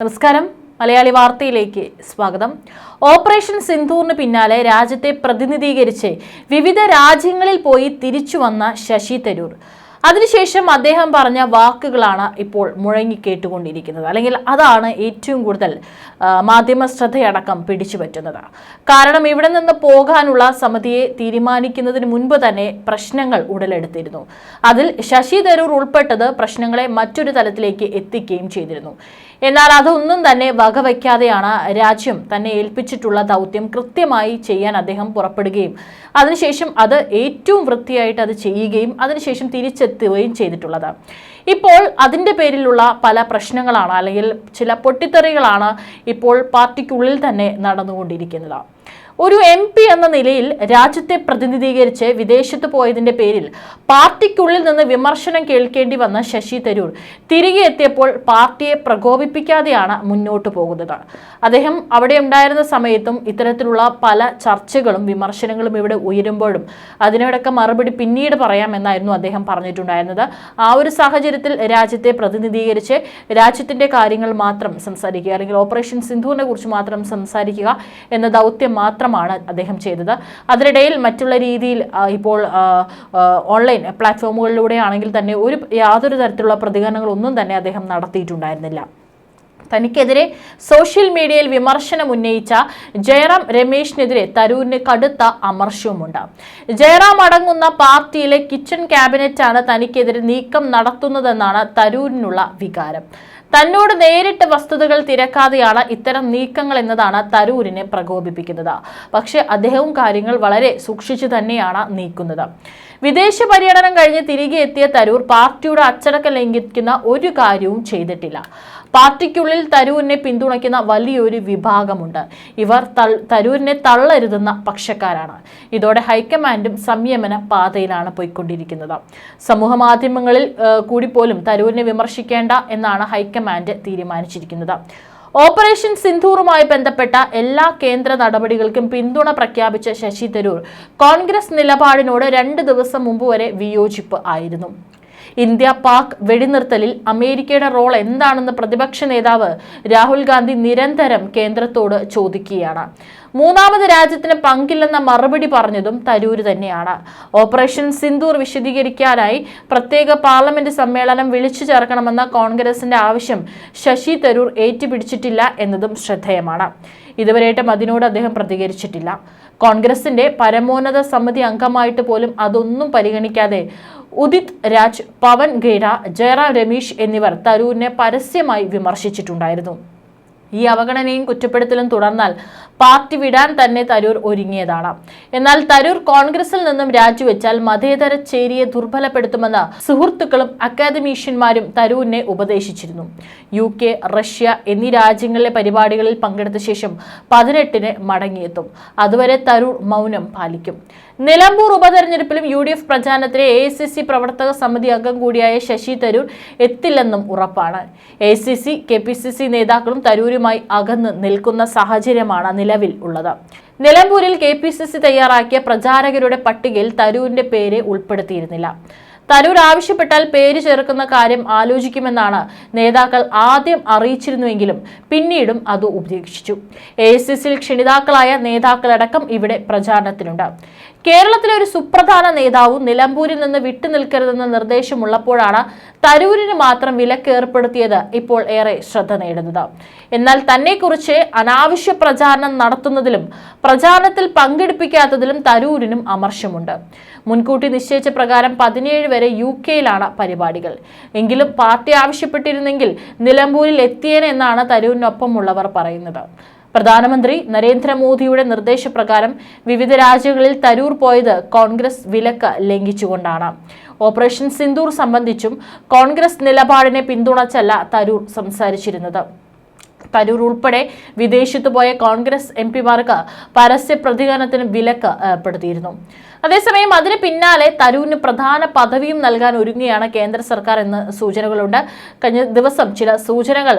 നമസ്കാരം. മലയാളി വാർത്തയിലേക്ക് സ്വാഗതം. ഓപ്പറേഷൻ സിന്ധൂറിന് പിന്നാലെ രാജ്യത്തെ പ്രതിനിധീകരിച്ച് വിവിധ രാജ്യങ്ങളിൽ പോയി തിരിച്ചു വന്ന ശശി തരൂർ. അതിനുശേഷം അദ്ദേഹം പറഞ്ഞ വാക്കുകളാണ് ഇപ്പോൾ മുഴങ്ങി കേട്ടുകൊണ്ടിരിക്കുന്നത്. അല്ലെങ്കിൽ അതാണ് ഏറ്റവും കൂടുതൽ മാധ്യമ ശ്രദ്ധയടക്കം പിടിച്ചു പറ്റുന്നത്. കാരണം ഇവിടെ നിന്ന് പോകാനുള്ള സമിതിയെ തീരുമാനിക്കുന്നതിന് മുൻപ് തന്നെ പ്രശ്നങ്ങൾ ഉടലെടുത്തിരുന്നു. അതിൽ ശശി തരൂർ ഉൾപ്പെട്ടത് പ്രശ്നങ്ങളെ മറ്റൊരു തലത്തിലേക്ക് എത്തിക്കുകയും ചെയ്തിരുന്നു. എന്നാൽ അതൊന്നും തന്നെ വകവയ്ക്കാതെയാണ് രാജ്യം തന്നെ ഏൽപ്പിച്ചിട്ടുള്ള ദൗത്യം കൃത്യമായി ചെയ്യാൻ അദ്ദേഹം പുറപ്പെടുകയും അതിനുശേഷം അത് ഏറ്റവും വൃത്തിയായിട്ട് അത് ചെയ്യുകയും അതിനുശേഷം തിരിച്ചെത്തുകയും ചെയ്തിട്ടുള്ളത്. ഇപ്പോൾ അതിന്റെ പേരിലുള്ള പല പ്രശ്നങ്ങളാണ് അല്ലെങ്കിൽ ചില പൊട്ടിത്തെറികളാണ് ഇപ്പോൾ പാർട്ടിക്കുള്ളിൽ തന്നെ നടന്നുകൊണ്ടിരിക്കുന്നത്. ഒരു എം പി എന്ന നിലയിൽ രാജ്യത്തെ പ്രതിനിധീകരിച്ച് വിദേശത്ത് പോയതിന്റെ പേരിൽ പാർട്ടിക്കുള്ളിൽ നിന്ന് വിമർശനം കേൾക്കേണ്ടി വന്ന ശശി തരൂർ തിരികെ എത്തിയപ്പോൾ പാർട്ടിയെ പ്രകോപിപ്പിക്കാതെയാണ് മുന്നോട്ട് പോകുന്നത്. അദ്ദേഹം അവിടെ ഉണ്ടായിരുന്ന സമയത്തും ഇത്തരത്തിലുള്ള പല ചർച്ചകളും വിമർശനങ്ങളും ഇവിടെ ഉയരുമ്പോഴും അതിനോടൊക്കെ മറുപടി പിന്നീട് പറയാമെന്നായിരുന്നു അദ്ദേഹം പറഞ്ഞിട്ടുണ്ടായിരുന്നത്. ആ ഒരു സാഹചര്യത്തിൽ രാജ്യത്തെ പ്രതിനിധീകരിച്ച് രാജ്യത്തിന്റെ കാര്യങ്ങൾ മാത്രം സംസാരിക്കുക അല്ലെങ്കിൽ ഓപ്പറേഷൻ സിന്ധുവിനെ കുറിച്ച് മാത്രം സംസാരിക്കുക എന്ന ദൗത്യം മാത്രമാണ് അദ്ദേഹം ചെയ്തത്. അതിനിടയിൽ മറ്റുള്ള രീതിയിൽ ഇപ്പോൾ ഓൺലൈൻ പ്ലാറ്റ്ഫോമുകളിലൂടെ ആണെങ്കിൽ തന്നെ ഒരു യാതൊരു തരത്തിലുള്ള പ്രതികരണങ്ങളൊന്നും തന്നെ അദ്ദേഹം നടത്തിയിട്ടുണ്ടായിരുന്നില്ല. തനിക്കെതിരെ സോഷ്യൽ മീഡിയയിൽ വിമർശനം ഉന്നയിച്ച ജയറാം രമേശിനെതിരെ തരൂരിന് കടുത്ത അമർഷവുമുണ്ട് ജയറാം അടങ്ങുന്ന പാർട്ടിയിലെ കിച്ചൺ ക്യാബിനറ്റാണ് തനിക്കെതിരെ നീക്കം നടത്തുന്നതെന്നാണ് തരൂരിനുള്ള വികാരം. തന്നോട് നേരിട്ട് വസ്തുതകൾ തിരക്കാതെയാണ് ഇത്തരം നീക്കങ്ങൾ എന്നതാണ് തരൂരിനെ പ്രകോപിപ്പിക്കുന്നത്. പക്ഷേ അദ്ദേഹവും കാര്യങ്ങൾ വളരെ സൂക്ഷിച്ചു തന്നെയാണ് നീക്കുന്നത്. വിദേശ പര്യടനം കഴിഞ്ഞ് തിരികെ എത്തിയ തരൂർ പാർട്ടിയുടെ അച്ചടക്കം ലംഘിക്കുന്ന ഒരു കാര്യവും ചെയ്തിട്ടില്ല. പാർട്ടിക്കുള്ളിൽ തരൂരിനെ പിന്തുണയ്ക്കുന്ന വലിയൊരു വിഭാഗമുണ്ട്. ഇവർ തരൂരിനെ തള്ളരുതെന്ന പക്ഷക്കാരാണ്. ഇതോടെ ഹൈക്കമാൻഡും സംയമന പാതയിലാണ് പോയിക്കൊണ്ടിരിക്കുന്നത്. സമൂഹ മാധ്യമങ്ങളിൽ കൂടി പോലും തരൂരിനെ വിമർശിക്കേണ്ട എന്നാണ് ഹൈക്കമാൻഡ് തീരുമാനിച്ചിരിക്കുന്നത്. ഓപ്പറേഷൻ സിന്ധൂറുമായി ബന്ധപ്പെട്ട എല്ലാ കേന്ദ്ര നടപടികൾക്കും പിന്തുണ പ്രഖ്യാപിച്ച ശശി തരൂർ കോൺഗ്രസ് നിലപാടിനോട് രണ്ട് ദിവസം മുമ്പ് വരെ വിയോജിപ്പ് ആയിരുന്നു. ഇന്ത്യ പാക് വെടിനിർത്തലിൽ അമേരിക്കയുടെ റോൾ എന്താണെന്ന് പ്രതിപക്ഷ നേതാവ് രാഹുൽ ഗാന്ധി നിരന്തരം കേന്ദ്രത്തോട് ചോദിക്കുകയാണ്. മൂന്നാമത് രാജ്യത്തിന് പങ്കില്ലെന്ന മറുപടി പറഞ്ഞതും തരൂര് തന്നെയാണ്. ഓപ്പറേഷൻ സിന്ദൂർ വിശദീകരിക്കാനായി പ്രത്യേക പാർലമെന്റ് സമ്മേളനം വിളിച്ചു ചേർക്കണമെന്ന കോൺഗ്രസിന്റെ ആവശ്യം ശശി തരൂർ ഏറ്റുപിടിച്ചിട്ടില്ല എന്നതും ശ്രദ്ധേയമാണ്. ഇതുവരെയായിട്ടും അതിനോട് അദ്ദേഹം പ്രതികരിച്ചിട്ടില്ല. കോൺഗ്രസിന്റെ പരമോന്നത സമിതി അംഗമായിട്ട് പോലും അതൊന്നും പരിഗണിക്കാതെ ഉദിത് രാജ് പവൻ ഗേഡ ജയറാം രമേശ് എന്നിവർ തരൂരിനെ പരസ്യമായി വിമർശിച്ചിട്ടുണ്ടായിരുന്നു. ഈ അവഗണനയും കുറ്റപ്പെടുത്തലും തുടർന്നാൽ പാർട്ടി വിടാൻ തന്നെ തരൂർ ഒരുങ്ങിയതാണ്. എന്നാൽ തരൂർ കോൺഗ്രസിൽ നിന്നും രാജിവെച്ചാൽ മതേതര ചേരിയെ ദുർബലപ്പെടുത്തുമെന്ന് സുഹൃത്തുക്കളും അക്കാദമീഷ്യന്മാരും തരൂരിനെ ഉപദേശിച്ചിരുന്നു. യു കെ റഷ്യ എന്നീ രാജ്യങ്ങളിലെ പരിപാടികളിൽ പങ്കെടുത്ത ശേഷം പതിനെട്ടിന് മടങ്ങിയെത്തും. അതുവരെ തരൂർ മൗനം പാലിക്കും. നിലമ്പൂർ ഉപതെരഞ്ഞെടുപ്പിലും യു ഡി എഫ് പ്രചാരണത്തിലെ എ സി സി പ്രവർത്തക സമിതി അംഗം കൂടിയായ ശശി തരൂർ എത്തില്ലെന്നും ഉറപ്പാണ്. A C C K P C C നേതാക്കളും തരൂരുമായി അകന്ന് നിൽക്കുന്ന സാഹചര്യമാണ് നിലവിൽ ഉള്ളത്. നിലമ്പൂരിൽ കെ പി സി സി തയ്യാറാക്കിയ പ്രചാരകരുടെ പട്ടികയിൽ തരൂരിന്റെ പേര് ഉൾപ്പെടുത്തിയിരുന്നില്ല. തരൂർ ആവശ്യപ്പെട്ടാൽ പേര് ചേർക്കുന്ന കാര്യം ആലോചിക്കുമെന്നാണ് നേതാക്കൾ ആദ്യം അറിയിച്ചിരുന്നുവെങ്കിലും പിന്നീടും അത് ഉപേക്ഷിച്ചു. എ സി സിയിൽ ക്ഷണിതാക്കളായ നേതാക്കളടക്കം ഇവിടെ പ്രചാരണത്തിനുണ്ട് കേരളത്തിലെ ഒരു സുപ്രധാന നേതാവും നിലമ്പൂരിൽ നിന്ന് വിട്ടുനിൽക്കരുതെന്ന നിർദ്ദേശമുള്ളപ്പോഴാണ് തരൂരിന് മാത്രം വിലക്ക് ഏർപ്പെടുത്തിയത് ഇപ്പോൾ ഏറെ ശ്രദ്ധ നേടുന്നത്. എന്നാൽ തന്നെക്കുറിച്ച് അനാവശ്യ പ്രചാരണം നടത്തുന്നതിലും പ്രചാരണത്തിൽ പങ്കെടുപ്പിക്കാത്തതിലും തരൂരിനും അമർഷമുണ്ട്. മുൻകൂട്ടി നിശ്ചയിച്ച പ്രകാരം പതിനേഴ് വരെ യു കെയിലാണ് പരിപാടികൾ. എങ്കിലും പാർട്ടി ആവശ്യപ്പെട്ടിരുന്നെങ്കിൽ നിലമ്പൂരിൽ എത്തിയേനെന്നാണ് തരൂരിനൊപ്പമുള്ളവർ പറയുന്നത്. പ്രധാനമന്ത്രി നരേന്ദ്രമോദിയുടെ നിർദ്ദേശപ്രകാരം വിവിധ രാജ്യങ്ങളിൽ തരൂർ പോയത് കോൺഗ്രസ് വിലക്ക് ലംഘിച്ചുകൊണ്ടാണ്. ഓപ്പറേഷൻ സിന്ദൂർ സംബന്ധിച്ചും കോൺഗ്രസ് നിലപാടിനെ പിന്തുണച്ചല്ല തരൂർ സംസാരിച്ചിരുന്നത്. തരൂർ ഉൾപ്പെടെ വിദേശത്ത് പോയ കോൺഗ്രസ് എം പിമാർക്ക് പരസ്യ പ്രതികരണത്തിന് വിലക്ക് ഏർപ്പെടുത്തിയിരുന്നു. അതേസമയം അതിന് പിന്നാലെ തരൂരിന് പ്രധാന പദവിയും നൽകാൻ ഒരുങ്ങുകയാണ് കേന്ദ്ര സർക്കാർ എന്ന് സൂചനകളുണ്ട്. കഴിഞ്ഞ ദിവസം ചില സൂചനകൾ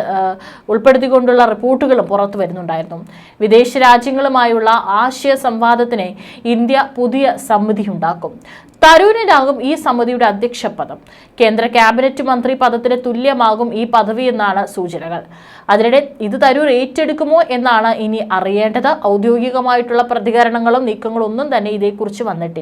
ഉൾപ്പെടുത്തിക്കൊണ്ടുള്ള റിപ്പോർട്ടുകളും പുറത്തു വരുന്നുണ്ടായിരുന്നു. വിദേശ രാജ്യങ്ങളുമായുള്ള ആശയ സംവാദത്തിന് ഇന്ത്യ പുതിയ സമിതി ഉണ്ടാക്കും. തരൂരിനാകും ഈ സമിതിയുടെ അധ്യക്ഷ പദം. കേന്ദ്ര ക്യാബിനറ്റ് മന്ത്രി പദത്തിന് തുല്യമാകും ഈ പദവി എന്നാണ് സൂചനകൾ. അതിനിടെ ഇത് തരൂർ ഏറ്റെടുക്കുമോ എന്നാണ് ഇനി അറിയേണ്ടത്. ഔദ്യോഗികമായിട്ടുള്ള പ്രതികരണങ്ങളും നീക്കങ്ങളും ഒന്നും തന്നെ ഇതേക്കുറിച്ച് വന്നിട്ടില്ല.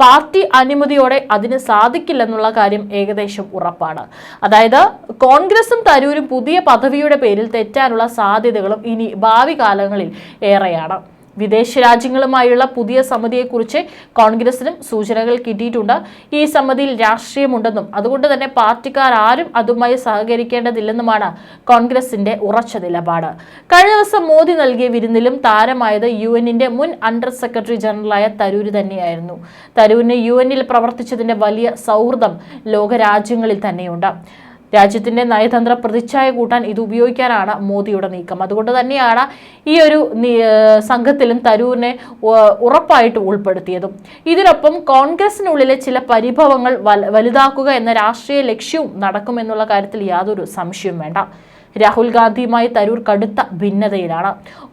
പാർട്ടി അനുമതിയോടെ അതിന് സാധിക്കില്ലെന്നുള്ള കാര്യം ഏകദേശം ഉറപ്പാണ്. അതായത് കോൺഗ്രസും തരൂരും പുതിയ പദവിയുടെ പേരിൽ തെറ്റാനുള്ള സാധ്യതകളും ഇനി ഭാവി കാലങ്ങളിൽ ഏറെയാണ്. വിദേശ രാജ്യങ്ങളുമായുള്ള പുതിയ സമിതിയെക്കുറിച്ച് കോൺഗ്രസിനും സൂചനകൾ കിട്ടിയിട്ടുണ്ട്. ഈ സമിതിയിൽ രാഷ്ട്രീയമുണ്ടെന്നും അതുകൊണ്ട് തന്നെ പാർട്ടിക്കാർ ആരും അതുമായി സഹകരിക്കേണ്ടതില്ലെന്നുമാണ് കോൺഗ്രസിന്റെ ഉറച്ച നിലപാട്. കഴിഞ്ഞ ദിവസം മോദി നൽകിയ വിരുന്നിലും താരമായത് യു എന്നിന്റെ മുൻ അണ്ടർ സെക്രട്ടറി ജനറലായ തരൂര് തന്നെയായിരുന്നു. തരൂരിന് യു എന്നിൽ പ്രവർത്തിച്ചതിന്റെ വലിയ സൗഹൃദം ലോകരാജ്യങ്ങളിൽ തന്നെയുണ്ട്. രാജ്യത്തിന്റെ നയതന്ത്ര പ്രതിച്ഛായ കൂട്ടാൻ ഇത് ഉപയോഗിക്കാനാണ് മോദിയുടെ നീക്കം. അതുകൊണ്ട് തന്നെയാണ് ഈ ഒരു സംഘത്തിലും തരൂരിനെ ഉറപ്പായിട്ട് ഉൾപ്പെടുത്തിയതും. ഇതിനൊപ്പം കോൺഗ്രസിനുള്ളിലെ ചില പരിഭവങ്ങൾ വലുതാക്കുക എന്ന രാഷ്ട്രീയ ലക്ഷ്യവും നടക്കുമെന്നുള്ള കാര്യത്തിൽ യാതൊരു സംശയവും വേണ്ട. രാഹുൽ ഗാന്ധിയുമായി തരൂർ കടുത്ത ഭിന്നതയിലാണ്.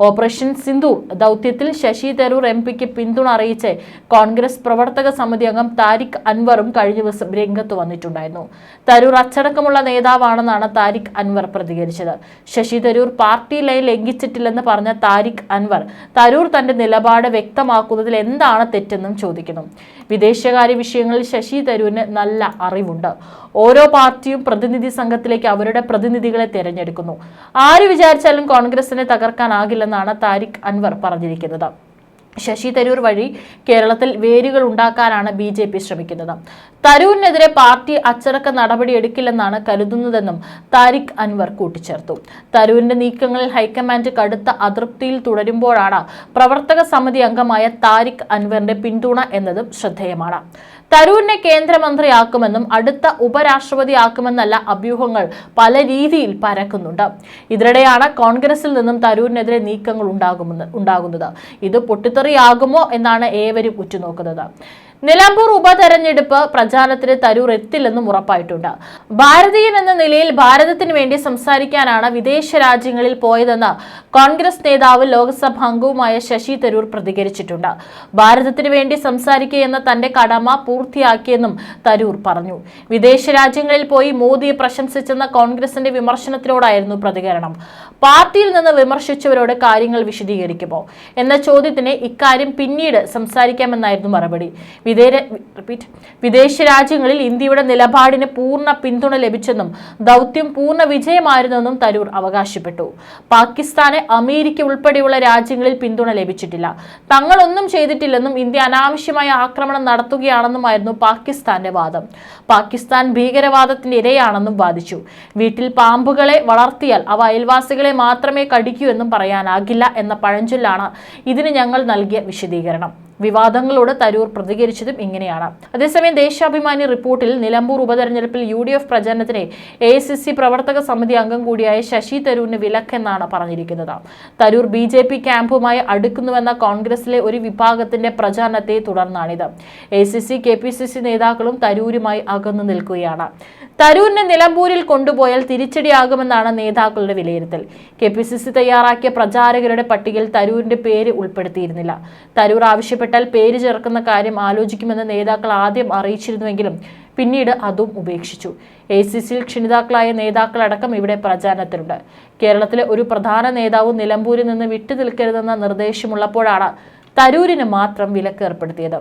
ഓപ്പറേഷൻ സിന്ധു ദൗത്യത്തിൽ ശശി തരൂർ എം പിക്ക് പിന്തുണ അറിയിച്ച് കോൺഗ്രസ് പ്രവർത്തക സമിതി അംഗം താരിഖ് അൻവറും കഴിഞ്ഞ ദിവസം രംഗത്ത് വന്നിട്ടുണ്ടായിരുന്നു. തരൂർ അച്ചടക്കമുള്ള നേതാവാണെന്നാണ് താരിഖ് അൻവർ പ്രതികരിച്ചത്. ശശി തരൂർ പാർട്ടി ലൈൻ ലംഘിച്ചിട്ടില്ലെന്ന് പറഞ്ഞ താരിഖ് അൻവർ തരൂർ തന്റെ നിലപാട് വ്യക്തമാക്കുന്നതിൽ എന്താണ് തെറ്റെന്നും ചോദിക്കുന്നു. വിദേശകാര്യ വിഷയങ്ങളിൽ ശശി തരൂരിന് നല്ല അറിവുണ്ട്. ഓരോ പാർട്ടിയും പ്രതിനിധി സംഘത്തിലേക്ക് അവരുടെ പ്രതിനിധികളെ തിരഞ്ഞെടുക്കുന്നു ആര് വിചാരിച്ചാലും കോൺഗ്രസിനെ തകർക്കാനാകില്ലെന്നാണ് താരിഖ് അൻവർ പറഞ്ഞിരിക്കുന്നത്. ശശി തരൂർ വഴി കേരളത്തിൽ വേരുകൾ ഉണ്ടാക്കാനാണ് ബി ജെ പി ശ്രമിക്കുന്നത്. തരൂരിനെതിരെ പാർട്ടി അച്ചടക്ക നടപടി എടുക്കില്ലെന്നാണ് കരുതുന്നതെന്നും താരിഖ് അൻവർ കൂട്ടിച്ചേർത്തു. തരൂരിന്റെ നീക്കങ്ങളിൽ ഹൈക്കമാൻഡ് കടുത്ത അതൃപ്തിയിൽ തുടരുമ്പോഴാണ് പ്രവർത്തക സമിതി അംഗമായ താരിഖ് അൻവറിന്റെ പിന്തുണ എന്നതും ശ്രദ്ധേയമാണ്. തരൂരിനെ കേന്ദ്രമന്ത്രിയാക്കുമെന്നും അടുത്ത ഉപരാഷ്ട്രപതിയാക്കുമെന്നല്ല അഭ്യൂഹങ്ങൾ പല രീതിയിൽ പരക്കുന്നുണ്ട്. ഇതിനിടെയാണ് കോൺഗ്രസിൽ നിന്നും തരൂരിനെതിരെ നീക്കങ്ങൾ ഉണ്ടാകുമെന്ന് ഉണ്ടാകുന്നത്. ഇത് പൊട്ടിത്തെറിയാകുമോ എന്നാണ് ഏവരും ഉറ്റുനോക്കുന്നത്. നിലമ്പൂർ ഉപതെരഞ്ഞെടുപ്പ് പ്രചാരണത്തിന് തരൂർ എത്തില്ലെന്നും ഉറപ്പായിട്ടുണ്ട്. ഭാരതീയൻ എന്ന നിലയിൽ ഭാരതത്തിന് വേണ്ടി സംസാരിക്കാനാണ് വിദേശ രാജ്യങ്ങളിൽ പോയതെന്ന് കോൺഗ്രസ് നേതാവ് ലോക്സഭ അംഗവുമായ ശശി തരൂർ പ്രതികരിച്ചിട്ടുണ്ട്. ഭാരതത്തിന് വേണ്ടി സംസാരിക്കുക എന്ന തന്റെ കടമ പൂർത്തിയാക്കിയെന്നും തരൂർ പറഞ്ഞു. വിദേശ രാജ്യങ്ങളിൽ പോയി മോദിയെ പ്രശംസിച്ചെന്ന കോൺഗ്രസിന്റെ വിമർശനത്തിനോടായിരുന്നു പ്രതികരണം. പാർട്ടിയിൽ നിന്ന് വിമർശിച്ചവരോട് കാര്യങ്ങൾ വിശദീകരിക്കുമോ? എന്ന ചോദ്യത്തിന് ഇക്കാര്യം പിന്നീട് സംസാരിക്കാമെന്നായിരുന്നു മറുപടി. റിപ്പീറ്റ് വിദേശ രാജ്യങ്ങളിൽ ഇന്ത്യയുടെ നിലപാടിന് പൂർണ പിന്തുണ ലഭിച്ചെന്നും ദൗത്യം പൂർണ വിജയമായിരുന്നെന്നും തരൂർ അവകാശപ്പെട്ടു. പാകിസ്ഥാന് അമേരിക്ക ഉൾപ്പെടെയുള്ള രാജ്യങ്ങളിൽ പിന്തുണ ലഭിച്ചിട്ടില്ല. തങ്ങളൊന്നും ചെയ്തിട്ടില്ലെന്നും ഇന്ത്യ അനാവശ്യമായ ആക്രമണം നടത്തുകയാണെന്നുമായിരുന്നു പാകിസ്ഥാന്റെ വാദം. പാകിസ്ഥാൻ ഭീകരവാദത്തിന്റെ ഇരയാണെന്നും വാദിച്ചു. വീട്ടിൽ പാമ്പുകളെ വളർത്തിയാൽ അവ അയൽവാസികളെ മാത്രമേ കടിക്കൂ എന്നും പറയാനാകില്ല എന്ന പഴഞ്ചൊല്ലാണ് ഇതിന് ഞങ്ങൾ നൽകിയ വിശദീകരണം. വിവാദങ്ങളോട് തരൂർ പ്രതികരിച്ചതും ഇങ്ങനെയാണ്. അതേസമയം ദേശാഭിമാനി റിപ്പോർട്ടിൽ നിലമ്പൂർ ഉപതെരഞ്ഞെടുപ്പിൽ യു ഡി എഫ് പ്രചരണത്തിന് എ സി സി പ്രവർത്തക സമിതി അംഗം കൂടിയായ ശശി തരൂരിന് വിലക്കെന്നാണ് പറഞ്ഞിരിക്കുന്നത്. തരൂർ ബി ജെ പി ക്യാമ്പുമായി അടുക്കുന്നുവെന്ന കോൺഗ്രസിലെ ഒരു വിഭാഗത്തിന്റെ പ്രചാരണത്തെ തുടർന്നാണിത്. A C C K P C C നേതാക്കളും തരൂരുമായി അകന്നു നിൽക്കുകയാണ്. തരൂരിനെ നിലമ്പൂരിൽ കൊണ്ടുപോയാൽ തിരിച്ചടിയാകുമെന്നാണ് നേതാക്കളുടെ വിലയിരുത്തൽ. കെ പി സി സി തയ്യാറാക്കിയ പ്രചാരകരുടെ പട്ടികയിൽ തരൂരിന്റെ പേര് ഉൾപ്പെടുത്തിയിരുന്നില്ല. തരൂർ ആവശ്യപ്പെട്ടാൽ പേര് ചേർക്കുന്ന കാര്യം ആലോചിക്കുമെന്ന് നേതാക്കൾ ആദ്യം അറിയിച്ചിരുന്നുവെങ്കിലും പിന്നീട് അതും ഉപേക്ഷിച്ചു. എ സി സിയിൽ ക്ഷണിതാക്കളായ നേതാക്കളടക്കം ഇവിടെ പ്രചാരണത്തിലുണ്ട്. കേരളത്തിലെ ഒരു പ്രധാന നേതാവ് നിലമ്പൂരിൽ നിന്ന് വിട്ടുനിൽക്കരുതെന്ന നിർദ്ദേശമുള്ളപ്പോഴാണ് തരൂരിന് മാത്രം വിലക്ക് ഏർപ്പെടുത്തിയത്.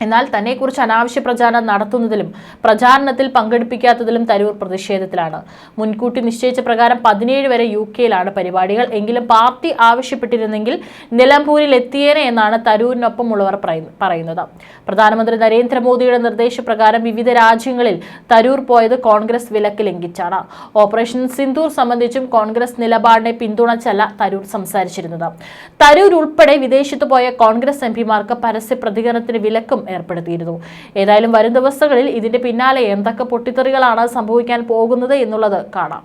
എന്നാൽ തന്നെക്കുറിച്ച് അനാവശ്യ പ്രചാരണം നടത്തുന്നതിലും പ്രചാരണത്തിൽ പങ്കെടുപ്പിക്കാത്തതിലും തരൂർ പ്രതിഷേധത്തിലാണ്. മുൻകൂട്ടി നിശ്ചയിച്ച പ്രകാരം പതിനേഴ് വരെ യു കെയിലാണ് പരിപാടികൾ. എങ്കിലും പാർട്ടി ആവശ്യപ്പെട്ടിരുന്നെങ്കിൽ നിലമ്പൂരിൽ എത്തിയേനെ എന്നാണ് തരൂരിനൊപ്പമുള്ളവർ പറയുന്ന- പറയുന്നത്. പ്രധാനമന്ത്രി നരേന്ദ്രമോദിയുടെ നിർദ്ദേശപ്രകാരം വിവിധ രാജ്യങ്ങളിൽ തരൂർ പോയത് കോൺഗ്രസ് വിലക്ക് ലംഘിച്ചാണ്. ഓപ്പറേഷൻ സിന്ദൂർ സംബന്ധിച്ചും കോൺഗ്രസ് നിലപാടിനെ പിന്തുണച്ചല്ല തരൂർ സംസാരിച്ചിരുന്നത്. തരൂർ ഉൾപ്പെടെ വിദേശത്ത് പോയ കോൺഗ്രസ് എംപിമാർക്ക് പരസ്യ പ്രതികരണത്തിന് വിലക്കും ഏർപ്പെടുത്തിയിരുന്നു. ഏതായാലും വരും ദിവസങ്ങളിൽ ഇതിന്റെ പിന്നാലെ എന്തൊക്കെ പൊട്ടിത്തെറികളാണ് സംഭവിക്കാൻ പോകുന്നത് എന്നുള്ളത് കാണാം.